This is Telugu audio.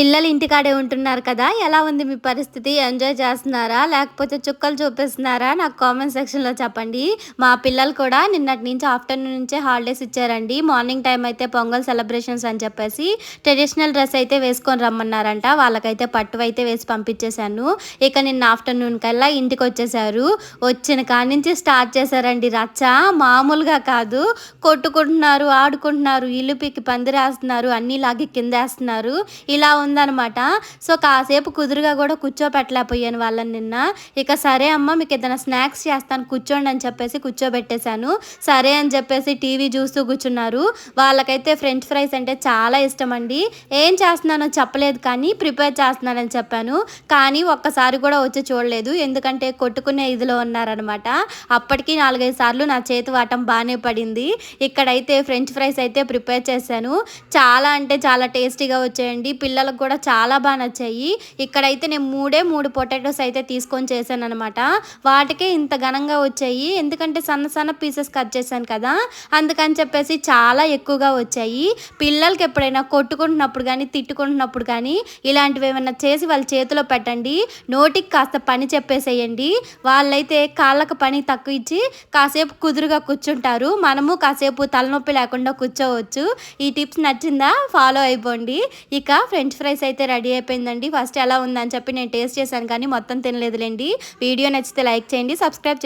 పిల్లలు ఇంటికాడే ఉంటున్నారు కదా ఎలా ఉంది మీ పరిస్థితి? ఎంజాయ్ చేస్తున్నారా? లేకపోతే చుక్కలు చూపిస్తున్నారా? నాకు కామెంట్ సెక్షన్లో చెప్పండి. మా పిల్లలు కూడా నిన్నటి నుంచి ఆఫ్టర్నూన్ నుంచే హాలిడేస్ ఇచ్చారండి. మార్నింగ్ టైం అయితే పొంగల్ సెలబ్రేషన్స్ అని చెప్పేసి ట్రెడిషనల్ డ్రెస్ అయితే వేసుకొని రమ్మన్నారంట. వాళ్ళకైతే పట్టు అయితే వేసి పంపించేశాను. ఇక నిన్న ఆఫ్టర్నూన్ కల్లా ఇంటికి వచ్చేసారు వచ్చిన కాడి నుంచి స్టార్ట్ చేశారండి రచ్చ. మామూలుగా కాదు. కొట్టుకుంటున్నారు ఆడుకుంటున్నారు ఇల్లు పందిరేస్తున్నారు అన్నీ లాగి కింద వేస్తున్నారు ఇలా ఉందనమాట సో కాసేపు కుదురుగా కూడా కూర్చోపెట్టలేకపోయాను వాళ్ళని నిన్న. ఇక సరే అమ్మ మీకు ఏదైనా స్నాక్స్ చేస్తాను కూర్చోండి అని చెప్పేసి కూర్చోబెట్టేశాను. సరే అని చెప్పేసి టీవీ చూస్తూ కూర్చున్నారు. వాళ్ళకైతే ఫ్రెంచ్ ఫ్రైస్ అంటే చాలా ఇష్టం అండి. ఏం చేస్తున్నానో చెప్పలేదు కానీ ప్రిపేర్ చేస్తున్నానని చెప్పాను. కానీ ఒక్కసారి కూడా వచ్చి చూడలేదు. ఎందుకంటే కొట్టుకునే ఇదిలో ఉన్నారనమాట అప్పటికి నాలుగైదు సార్లు నా చేతి వాటం బాగానే పడింది. ఇక్కడైతే ఫ్రెంచ్ ఫ్రైస్ అయితే ప్రిపేర్ చేశాను. చాలా అంటే చాలా టేస్టీగా వచ్చాయండి. పిల్లలకు కూడా చాలా బాగా నచ్చాయి. ఇక్కడైతే నేను మూడే మూడు పొటాటోస్ అయితే తీసుకొని చేశాను అనమాట వాటికే ఇంత ఘనంగా వచ్చాయి. ఎందుకంటే సన్న సన్న పీసెస్ కట్ చేశాను కదా. అందుకని చెప్పేసి చాలా ఎక్కువగా వచ్చాయి. పిల్లలకి ఎప్పుడైనా కొట్టుకుంటున్నప్పుడు కానీ తిట్టుకుంటున్నప్పుడు కానీ ఇలాంటివి ఏమైనా చేసి వాళ్ళ చేతిలో పెట్టండి. నోటికి కాస్త పని చెప్పేసేయండి. వాళ్ళైతే కాళ్ళకు పని తక్కువ ఇచ్చి కాసేపు కుదురుగా కూర్చుంటారు. మనము కాసేపు తలనొప్పి లేకుండా కూర్చోవచ్చు. ఈ టిప్స్ నచ్చిందా? ఫాలో అయిపోండి. ఇక ఫ్రెంచ్ ఫ్రైస్ అయితే రెడీ అయిపోయిందండి. ఫస్ట్ ఎలా ఉందని చెప్పి నేను టేస్ట్ చేశాను కానీ మొత్తం తినలేదులేండి. వీడియో నచ్చితే లైక్ చేయండి సబ్స్క్రైబ్